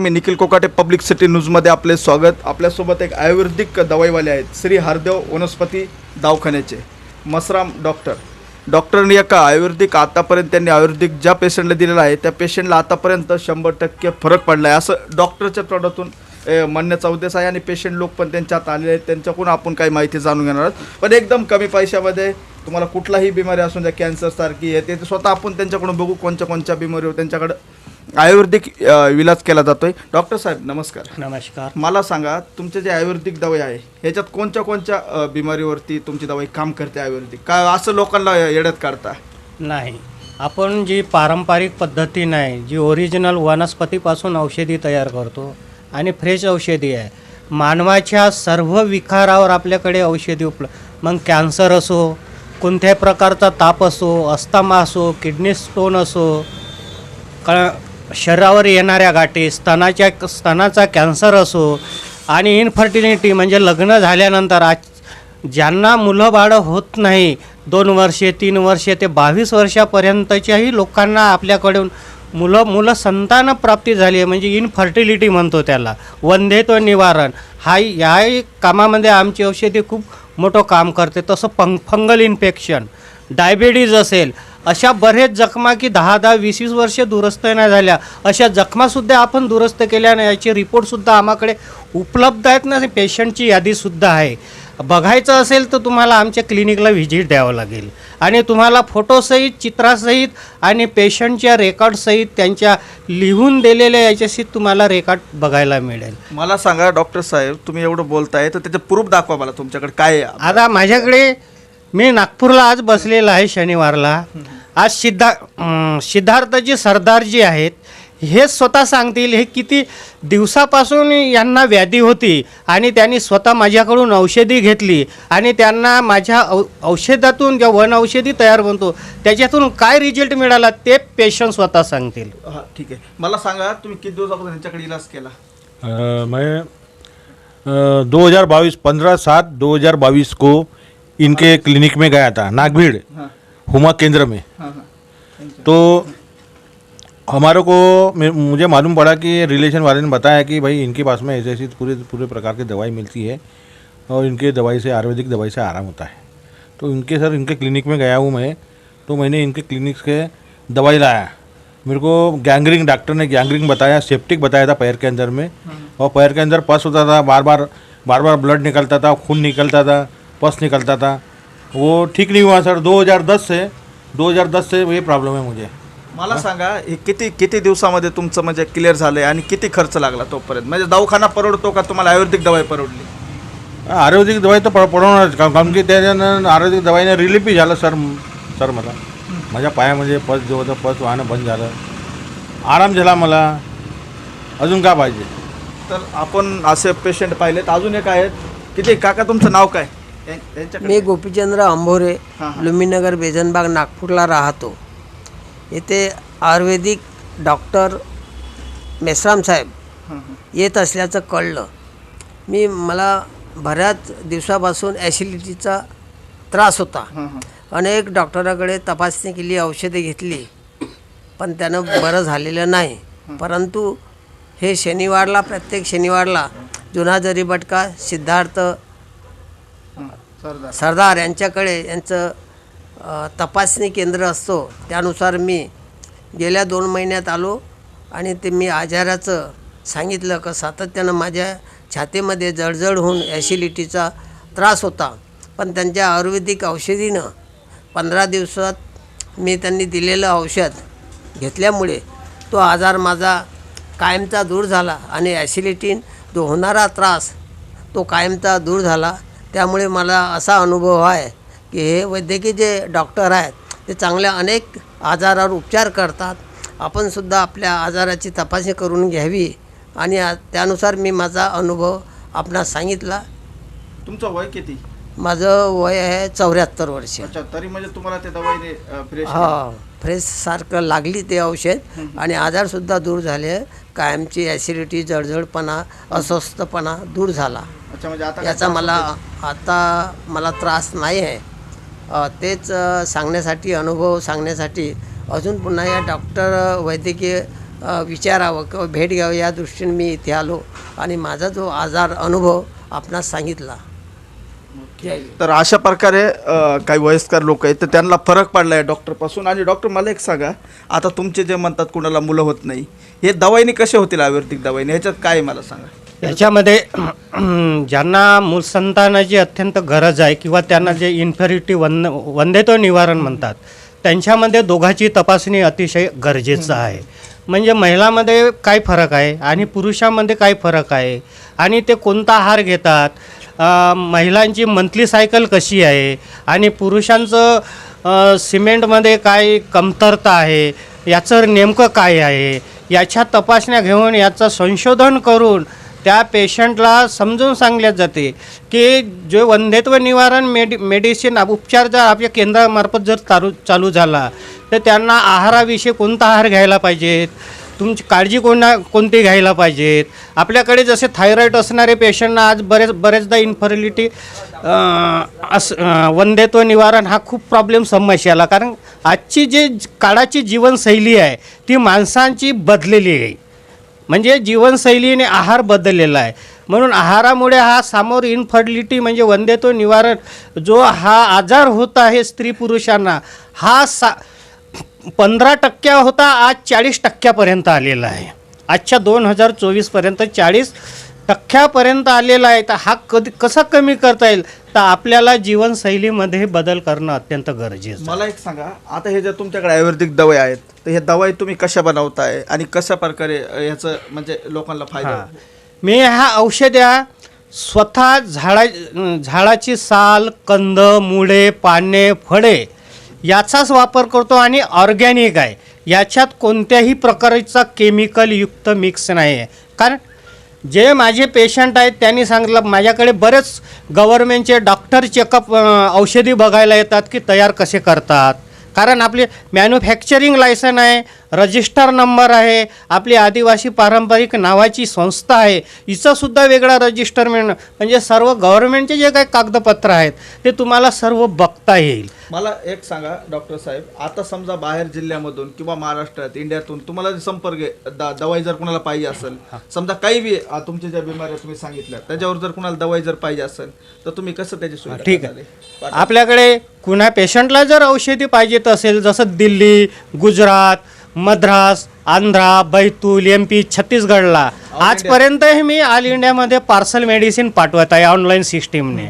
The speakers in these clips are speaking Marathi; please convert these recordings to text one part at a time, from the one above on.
मी निखिल कोकाटे पब्लिक सिटी न्यूजमध्ये आपले स्वागत. आपल्यासोबत एक आयुर्वेदिक दवाईवाले आहेत. श्री हरदेव वनस्पती दवाखान्याचे. मसराम डॉक्टर डॉक्टरनी एका आयुर्वेदिक आतापर्यंत त्यांनी आयुर्वेदिक ज्या पेशंटला दिलेला आहे त्या पेशंटला आतापर्यंत शंभर टक्के फरक पडला आहे असं डॉक्टरच्या तोंडातून म्हणण्याचा उद्देश आहे आणि पेशंट लोक पण त्यांच्यात आलेले आहेत. त्यांच्याकडून आपण काही माहिती जाणून घेणार आहोत. पण एकदम कमी पैशामध्ये तुम्हाला कुठलाही बिमारी असून द्या कॅन्सरसारखी आहे ते स्वतः आपण त्यांच्याकडून बघू कोणत्या कोणत्या बिमारीवर त्यांच्याकडं आयुर्वेदिक इलाज केला जातोय. डॉक्टर साहेब नमस्कार. नमस्कार. मला सांगा तुमचे जे आयुर्वेदिक दवाई आहे ह्याच्यात कोणत्या कोणत्या बिमारीवरती तुमची दवाई काम करते आयुर्वेदिक? काय असं लोकांना येड्यात काढता? नाही. आपण जी पारंपरिक पद्धतीने आहे जी ओरिजिनल वनस्पतीपासून औषधी तयार करतो आणि फ्रेश औषधी आहे मानवाच्या सर्व विकारावर आपल्याकडे औषधी उपलब्ध मग कॅन्सर असो कोणत्याही प्रकारचा ताप असो अस्थमा असो किडनी स्टोन असो क शरीरावर येणाऱ्या गाठी स्तनाच्या स्तनाचा कॅन्सर असो आणि इनफर्टिलिटी म्हणजे लग्न झाल्यानंतर आज ज्यांना मुलं बाळं होत नाही दोन वर्षे तीन वर्षे ते बावीस वर्षापर्यंतच्याही लोकांना आपल्याकडून मुलं मुलं संतान प्राप्ती झाली आहे. म्हणजे इनफर्टिलिटी म्हणतो त्याला. वंध्यत्व निवारण. हा याही कामामध्ये आमची औषधी खूप मोठं काम करते. तसं पंग फंगल इन्फेक्शन. डायबेटीज असेल अशा बरेच जखमा की दहा दहा वीस वीस वर्ष दुरुस्त नाही झाल्या. अशा जखमासुद्धा आपण दुरुस्त केल्याने याचे रिपोर्टसुद्धा आम्हाकडे उपलब्ध आहेत ना पेशंटची यादीसुद्धा आहे. बघायचं असेल तर तुम्हाला आमच्या क्लिनिकला व्हिजिट द्यावं लागेल. आणि तुम्हाला फोटोसहित चित्रासहित आणि पेशंटच्या रेकॉर्डसहित त्यांच्या लिहून दिलेल्या याच्याशी तुम्हाला रेकॉर्ड बघायला मिळेल. मला सांगा डॉक्टर साहेब तुम्ही एवढं बोलताय तर त्याचं प्रूफ दाखवा मला तुमच्याकडे. काय आता माझ्याकडे मी नागपूरला आज बसलेला आहे शनिवारला. आज सिद्धा सिद्धार्थजी सरदार जी आहेत. हे स्वतः सांगतील हे किती दिवसापासून यांना व्याधी होती आणि त्यांनी स्वतः माझ्याकडून औषधी घेतली आणि त्यांना माझ्या औ औषधातून ज्या वन औषधी तयार बनतो त्याच्यातून काय रिझल्ट मिळाला ते पेशंट स्वतः सांगतील. हा ठीक आहे. मला सांगा तुम्ही किती दिवस अगोदर यांच्याकडे इलाज केला? अ, मैं दो हज़ार बाईस पंद्रह सात दो हज़ार बाईस को इनके क्लिनिक में गया था नागभीड़ हाँ। हुमा केंद्र में। हाँ हाँ। तो हमारे को मुझे मालूम पड़ा कि रिलेशन वाले ने बताया कि भाई इनके पास में ऐसी ऐसी पूरे पूरे प्रकार की दवाई मिलती है और इनके दवाई से आयुर्वेदिक दवाई से आराम होता है। तो इनके सर इनके क्लिनिक में गया हूँ मैं तो मैंने इनके क्लिनिक से दवाई लाया। मेरे को गैंग्रिंग डॉक्टर ने गैंग्रिंग बताया सेप्टिक बताया था पैर के अंदर में। और पैर के अंदर पस होता था बार बार बार बार ब्लड निकलता था खून निकलता था। पस निकलता था। वो ठीक नहीं हुआ सर। 2010 से 2010 से ये प्रॉब्लम है मुझे। मला सांगा हे किती किती दिवसामध्ये तुमचं म्हणजे क्लिअर झालंय आणि किती खर्च लागला तोपर्यंत? म्हणजे दवाखाना परवडतो का तुम्हाला? आयुर्वेदिक दवाई परवडली? आयुर्वेदिक दवाई तर प- पडवणारच का- कारण की त्याच्यानं आयुर्वेदिक दवाईने रिलीफही झालं सर सर मला. माझ्या पायामध्ये पस जो होतं पस वाहणं बंद झालं. आराम झाला मला. अजून का पाहिजे? तर आपण असे पेशंट पाहिलेत. अजून एक आहेत. किती? काका तुमचं नाव काय? मी गोपीचंद्र अंभोरे. लुंबीनगर बेजनबाग नागपूरला राहतो येथे आयुर्वेदिक डॉक्टर मेश्राम साहेब. येत असल्याचं कळलं मी मला बऱ्याच दिवसापासून ॲसिडिटीचा त्रास होता. अनेक डॉक्टराकडे तपासणी केली औषधे घेतली पण त्यानं बरं झालेलं नाही परंतु हे शनिवारला प्रत्येक शनिवारला जुना जरीबटका सिद्धार्थ हां, सरदार. यांच्याकडे यांचं तपासणी केंद्र असतो त्यानुसार मी गेल्या दोन महिन्यात आलो आणि ते मी आजाराचं सांगितलं का सातत्यानं माझ्या छातीमध्ये जळजळ होऊन ॲसिडिटीचा त्रास होता. पण त्यांच्या आयुर्वेदिक औषधीनं पंधरा दिवसात मी त्यांनी दिलेलं औषध घेतल्यामुळे तो आजार माझा कायमचा दूर झाला आणि ॲसिडिटीन जो होणारा त्रास तो कायमचा दूर झाला. त्यामुळे मला असा अनुभव आहे की हे वैद्यकीय जे डॉक्टर आहेत ते चांगल्या अनेक आजारावर उपचार करतात. आपणसुद्धा आपल्या आजाराची तपासणी करून घ्यावी आणि त्यानुसार मी माझा अनुभव आपणास सांगितला. तुमचं वय किती? माझं वय आहे चौऱ्याहत्तर वर्ष. अच्छा तरी म्हणजे तुम्हाला ते दवाईने फ्रेश हा. फ्रेश सारखं लागली ते औषध आणि आजारसुद्धा दूर झाले. कायमची ॲसिडिटी जळजळपणा अस्वस्थपणा दूर झाला. म्हणजे याचा मला? आता मला त्रास नाही आहे. तेच सांगण्यासाठी अनुभव सांगण्यासाठी अजून पुन्हा या डॉक्टर वैद्यकीय विचारावं किंवा भेट घ्यावं या दृष्टीने मी इथे आलो आणि माझा जो आजार अनुभव आपणास सांगितला. तर अशा प्रकारे अ, काही वयस्कर लोक आहेत तर त्यांना फरक पडला आहे डॉक्टरपासून. आणि डॉक्टर मला एक सांगा आता तुमचे जे म्हणतात कुणाला मुलं होत नाही हे दवाईने कसे होतील आयुर्वेदिक दवाईने? ह्याच्यात काय आहे मला सांगा? याच्यामध्ये ज्यांना मूलसंतानाची अत्यंत गरज आहे किंवा त्यांना जे इन्फेरिटी वन वंदेत्व निवारण म्हणतात त्यांच्यामध्ये दोघांची तपासणी अतिशय गरजेचं आहे. म्हणजे महिलामध्ये काय फरक आहे? आणि पुरुषामध्ये काय फरक आहे? आणि ते कोणता आहार घेतात? महिलांची मंथली सायकल कशी आहे? आणि पुरुषांचं सिमेंटमध्ये काय कमतरता आहे? याचं नेमकं काय आहे? याच्या तपासण्या घेऊन याचं संशोधन करून त्या पेशंटला समजून सांगल्या जाते की जे वंध्यत्व निवारण मेडि मेडिसिन उपचार जर आपल्या केंद्रामार्फत जर चालू चालू झाला तर त्यांना आहाराविषयी कोणता आहार घ्यायला पाहिजेत? तुमची काळजी कोणा कोणती घ्यायला पाहिजेत? आपल्याकडे जसे थायरॉईड असणारे पेशंटना आज बरेच बरेचदा इन्फर्टिलिटी अस वंदेत्व निवारण हा खूप प्रॉब्लेम समस्या आला. कारण आजची जे काळाची जीवनशैली आहे ती माणसांची बदलेली आहे. म्हणजे जीवनशैलीने आहार बदललेला आहे. म्हणून आहारामुळे हा सामोर इन्फर्टिलिटी म्हणजे वंदेत्व निवारण जो हा आजार होत आहे स्त्री पुरुषांना हा सा पंधरा टक्क्या होता आज चाळीस टक्क्यापर्यंत आलेला आहे आजच्या दोन हजार चोवीसपर्यंत चाळीस टक्क्यापर्यंत आलेला आहे तर हा कधी कसा कमी करता येईल तर आपल्याला जीवनशैलीमध्ये बदल करणं अत्यंत गरजेचं. मला एक सांगा आता हे जे तुमच्याकडे आयुर्वेदिक दवाई आहेत तर हे दवाई तुम्ही कशा बनवताय आणि कशा प्रकारे अ, ह्याचं म्हणजे लोकांना फायदा हां. मी ह्या औषध्या स्वतः झाडा झाडाची साल कंद मुळे पाने फळे याचाच वापर करतो आणि ऑर्गॅनिक आहे. याच्यात कोणत्याही प्रकारचा केमिकल युक्त मिक्स नाही आहे कारण जे माझे पेशंट आहेत त्यांनी सांगितलं माझ्याकडे बरेच गव्हर्मेंटचे डॉक्टर चेकअप औषधी बघायला येतात की तयार कसे करतात. कारण आपले मॅन्युफॅक्चरिंग लायसन आहे रजिस्टर नंबर आहे आपली आदिवासी पारंपरिक नावाची संस्था आहे हिचासुद्धा वेगळा रजिस्टर मिळणं. म्हणजे सर्व गव्हर्नमेंटचे जे काही कागदपत्र आहेत ते तुम्हाला सर्व बघता येईल. मला एक सांगा डॉक्टर साहेब. आता समजा बाहेर जिल्ह्यामधून किंवा महाराष्ट्रात इंडियातून तुम्हाला संपर्क द- दवाई जर कुणाला पाहिजे असेल समजा काही बी तुमच्या ज्या बिमाऱ्या तुम्ही सांगितल्या त्याच्यावर जर कुणाला दवाई जर पाहिजे असेल तर तुम्ही कसं त्याची सुविधा ठीक आहे. आपल्याकडे कुणा पेशंटला जर औषधी पाहिजेत असेल जसं दिल्ली गुजरात मद्रास आंध्रा बैतूल एम पी छत्तीसगडला आजपर्यंत हे मी ऑल इंडियामध्ये पार्सल मेडिसिन पाठवत आहे ऑनलाईन सिस्टीमने.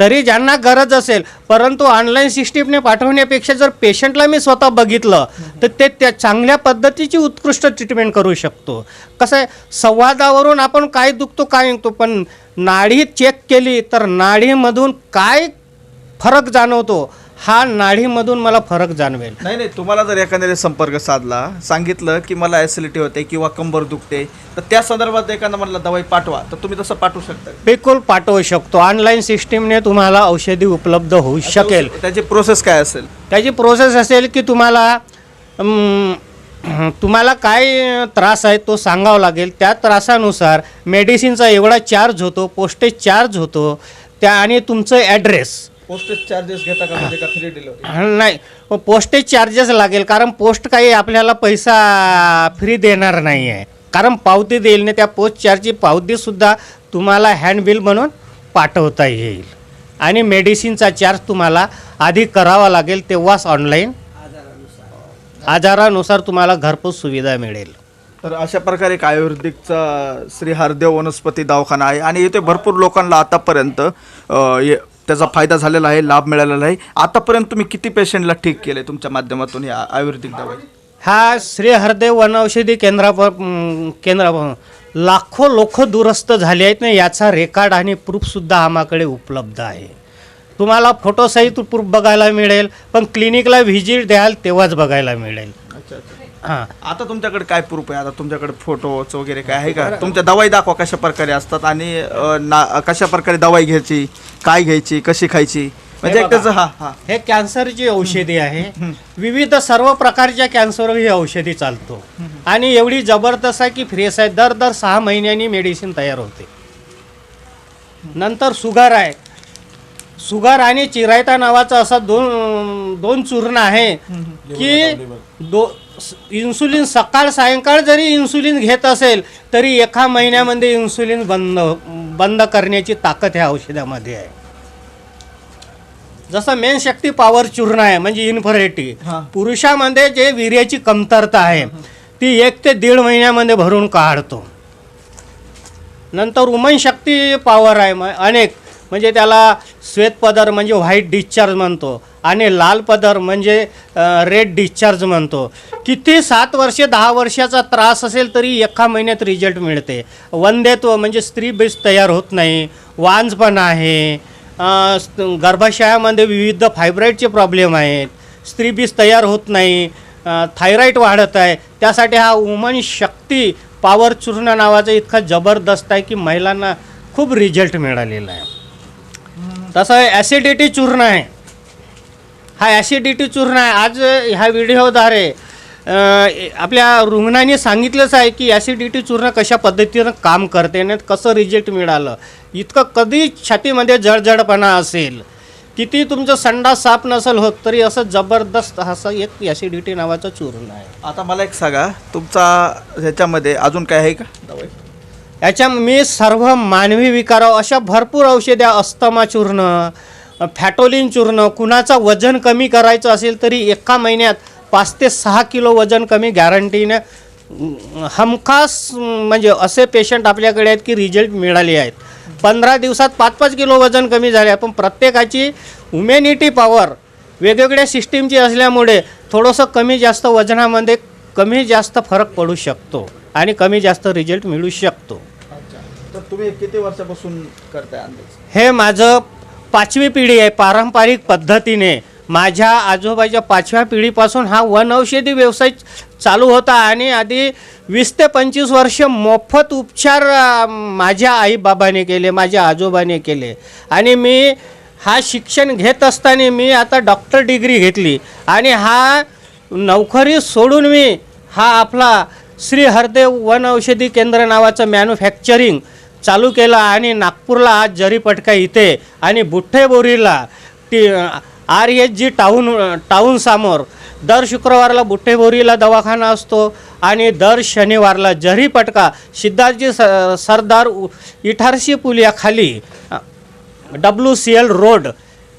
तरी ज्यांना गरज असेल परंतु ऑनलाईन सिस्टीमने पाठवण्यापेक्षा जर पेशंटला मी स्वतः बघितलं तर ते त्या चांगल्या पद्धतीची उत्कृष्ट ट्रीटमेंट करू शकतो. कसं आहे संवादावरून आपण काय दुखतो काय निघतो पण नाडी चेक केली तर नाडीमधून काय फरक जाणवतो हा नाडीमधून मला फरक जाणवेल. नाही नाही तुम्हाला जर एखाद्याने संपर्क साधला सांगितलं की मला ॲसिडिटी होते किंवा कंबर दुखते तर त्या संदर्भात एखादा म्हणला दवाई पाठवा तर तुम्ही तसं पाठवू शकता. बिलकुल पाठवू शकतो. ऑनलाईन सिस्टीमने तुम्हाला औषधी उपलब्ध होऊ शकेल. त्याची प्रोसेस काय असेल? त्याची प्रोसेस असेल की तुम्हाला अम, तुम्हाला काय त्रास आहे तो सांगावा लागेल. त्या त्रासानुसार मेडिसिनचा एवढा चार्ज होतो पोस्टेज चार्ज होतो त्या आणि तुमचं ॲड्रेस पोस्टेज चार्जेस घेता का म्हणजे का फ्री डिलिव्हरी नाही. पोस्टेज चार्जेस लागेल कारण पोस्ट काही आपल्याला पैसा फ्री देणार नाही आहे कारण पावती देईल नाही त्या पोस्ट चार्जची पावतीसुद्धा तुम्हाला हँड बिल म्हणून पाठवता येईल. आणि मेडिसिनचा चार्ज तुम्हाला आधी करावा लागेल तेव्हाच ऑनलाईन आजारानुसार तुम्हाला घरपोच सुविधा मिळेल. तर अशा प्रकारे एक आयुर्वेदिकचा श्री हरदेव वनस्पती दवाखाना आहे. आणि इथे भरपूर लोकांना आतापर्यंत अ, ये- त्याचा फायदा झालेला आहे लाभ मिळालेला आहे. आतापर्यंत तुम्ही किती पेशंटला ठीक केले तुमच्या माध्यमातून या आयुर्वेदिक दवा हा श्री हरदेव वनौषधी केंद्रा केंद्रा लाखो लोक दुरुस्त झाले आहेत ना याचा रेकॉर्ड आणि प्रूफसुद्धा आम्हाकडे उपलब्ध आहे. तुम्हाला फोटोसहित प्रूफ बघायला मिळेल पण क्लिनिकला व्हिजिट द्याल तेव्हाच बघायला मिळेल. हां. आता तुमच्याकडे काय प्रूफ आहे? आता तुमच्याकडे फोटोज वगैरे काय आहे का? तुमच्या दवाई दाखवा कशा प्रकारे असतात आणि अ, ना कशा प्रकारे दवाई घ्यायची काय घ्यायची कशी खायची? म्हणजे एक त्याचं हा हा. हे कॅन्सरची औषधी आहे. विविध सर्व प्रकारच्या कॅन्सरवर ही औषधी चालतो. आणि एवढी जबरदस्त आहे की फ्रेश आहे दर दर सहा महिन्यांनी मेडिसिन तयार होते. नंतर सुगर आहे. सुगर आणि चिरायता नावाचा असा दोन दोन चूर्ण आहे की दो इन्सुलिन सकाळ सायंकाळ जरी इन्सुलिन घेत असेल तरी एका महिन्यामध्ये इन्सुलिन बंद बंद करण्याची ताकद ह्या औषधामध्ये आहे. जसं मेन शक्ती पॉवर चूर्ण आहे म्हणजे इन्फरेटी. पुरुषामध्ये जे वीर्याची कमतरता आहे ती एक ते दीड महिन्यामध्ये भरून काढतो. नंतर उमन शक्ती पॉवर आहे अनेक. म्हणजे त्याला श्वेतपदर म्हणजे व्हाईट डिस्चार्ज म्हणतो आणि लाल पदर म्हणजे रेड डिस्चार्ज म्हणतो. किती सात वर्षे दहा वर्षाचा त्रास असेल तरी एका महिन्यात रिझल्ट मिळते. वंदेत्व म्हणजे स्त्री बेस तयार होत नाही वांज पण आहे गर्भाशयामध्ये विविध फायब्रॉईडचे प्रॉब्लेम आहेत स्त्री बीज तयार होत नाही थायरॉईड वाढत आहे. त्यासाठी हा वुमन शक्ती पॉवर चूर्ण नावाचा इतका जबरदस्त आहे की महिलांना खूप रिझल्ट मिळालेला आहे. तसं ॲसिडिटी चूर्ण आहे. हा ॲसिडिटी चूर्ण आहे. आज ह्या व्हिडिओद्वारे आपल्या रुग्णांनी सांगितलंच आहे की ॲसिडिटी चूर्ण कशा पद्धतीनं काम करते आणि कसं रिजेक्ट मिळालं. इतकं कधी छातीमध्ये जळजळपणा असेल किती तुमचं संडास साफ नसेल होत तरी असं जबरदस्त असं एक ॲसिडिटी नावाचं चूर्ण आहे. आता मला एक सांगा तुमचा ह्याच्यामध्ये अजून काय आहे का? याच्या मी सर्व मानवी विकाराव अशा भरपूर औषधे अस्थमा चूर्ण फॅटोलिन चूर्ण कुणाचं वजन कमी करायचं असेल तरी एका महिन्यात पाच ते सहा किलो वजन कमी गॅरंटीने हमखास म्हणजे असे पेशंट आपल्याकडे आहेत की रिझल्ट मिळाले आहेत. पंधरा दिवसात पाच पाच किलो वजन कमी झाले आहे. पण प्रत्येकाची हुमॅनिटी पॉवर वेगवेगळ्या सिस्टीमची असल्यामुळे थोडंसं कमी जास्त वजनामध्ये कमी जास्त फरक पडू शकतो आणि कमी जास्त रिझल्ट मिळू शकतो. तुम्ही किती वर्षापासून करताय अंदाज? हे माझं पाचवी पिढी आहे पारंपरिक पद्धतीने. माझ्या आजोबाच्या पाचव्या पिढीपासून हा वन औषधी व्यवसाय चालू होता आणि आधी वीस ते पंचवीस वर्ष मोफत उपचार माझ्या आईबाबाने केले माझ्या आजोबाने केले. आणि मी हा शिक्षण घेत असताना मी आता डॉक्टर डिग्री घेतली. आणि हा नोकरी सोडून मी हा आपला श्री हरदेव वन औषधी केंद्र नावाचं मॅन्युफॅक्चरिंग चालू केलं आणि नागपूरला आज जरीपटका इथे आणि बुठ्ठेबोरीला T R H G town town समोर दर शुक्रवारला बुठ्ठेबोरीला दवाखाना असतो आणि दर शनिवारला जरीपटका सिद्धार्थजी स सरदार इठारशी पुल या खाली डब्ल्यू सी एल रोड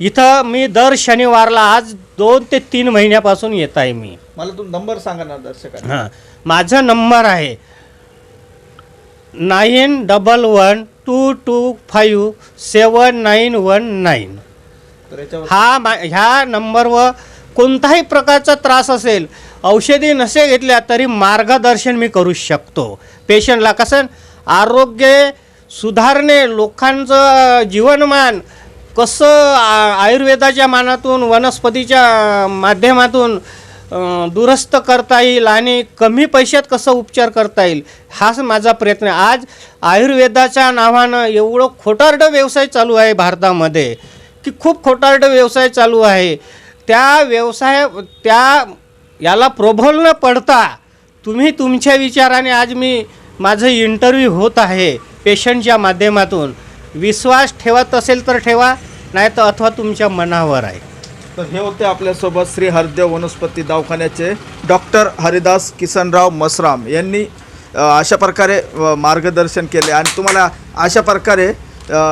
इथं मी दर शनिवारला आज दोन ते तीन महिन्यापासून येत आहे मी. मला तुम्ही नंबर सांगा ना दर्शकांना. हां माझा नंबर आहे nine double one two two five seven nine one nine हा मा ह्या नंबरवर कोणताही प्रकारचा त्रास असेल औषधी नसे घेतल्या तरी मार्गदर्शन मी करू शकतो पेशंटला कसं आरोग्य सुधारणे लोकांचं जीवनमान कसं आयुर्वेदाच्या मानातून वनस्पतीच्या माध्यमातून दुरुस्त करता येईल आणि कमी पैशात कसं उपचार करता येईल हाच माझा प्रयत्न आहे. आज आयुर्वेदाच्या नावानं एवढं खोटारडं व्यवसाय चालू आहे भारतामध्ये की खूप खोटारडं व्यवसाय चालू आहे. त्या व्यवसाय त्या याला प्रबल न पडता तुम्ही तुमच्या विचाराने आज मी माझं इंटरव्ह्यू होत आहे पेशंटच्या माध्यमातून. विश्वास ठेवत असेल तर ठेवा नाही तर अथवा तुमच्या मनावर आहे. तर हे होते आपल्यासोबत श्री हरदेव वनस्पती दवाखान्याचे डॉक्टर हरिदास किसनराव मसराम यांनी अशा प्रकारे मार्गदर्शन केले. आणि तुम्हाला अशा प्रकारे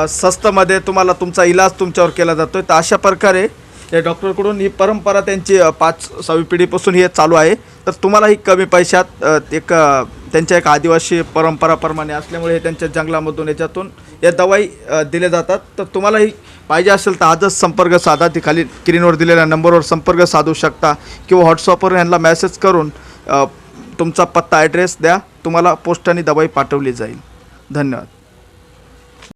स्वस्तमध्ये तुम्हाला तुमचा इलाज तुमच्यावर केला जातो आहे तर अशा प्रकारे या डॉक्टरकडून ही परंपरा त्यांची पाच सहावी पिढीपासून हे चालू आहे. तर तुम्हालाही कमी पैशात एक त्यांच्या एक आदिवासी परंपराप्रमाणे असल्यामुळे हे त्यांच्या जंगलामधून याच्यातून या दवाई दिल्या जातात. तर तुम्हालाही पाहिजे असेल तर आजच संपर्क साधा. ती खाली स्क्रीनवर दिलेल्या नंबरवर संपर्क साधू शकता. किंवा व्हॉट्सअपवर यांना मेसेज करून तुमचा पत्ता ॲड्रेस द्या. तुम्हाला पोस्टाने दवाई पाठवली जाईल. धन्यवाद.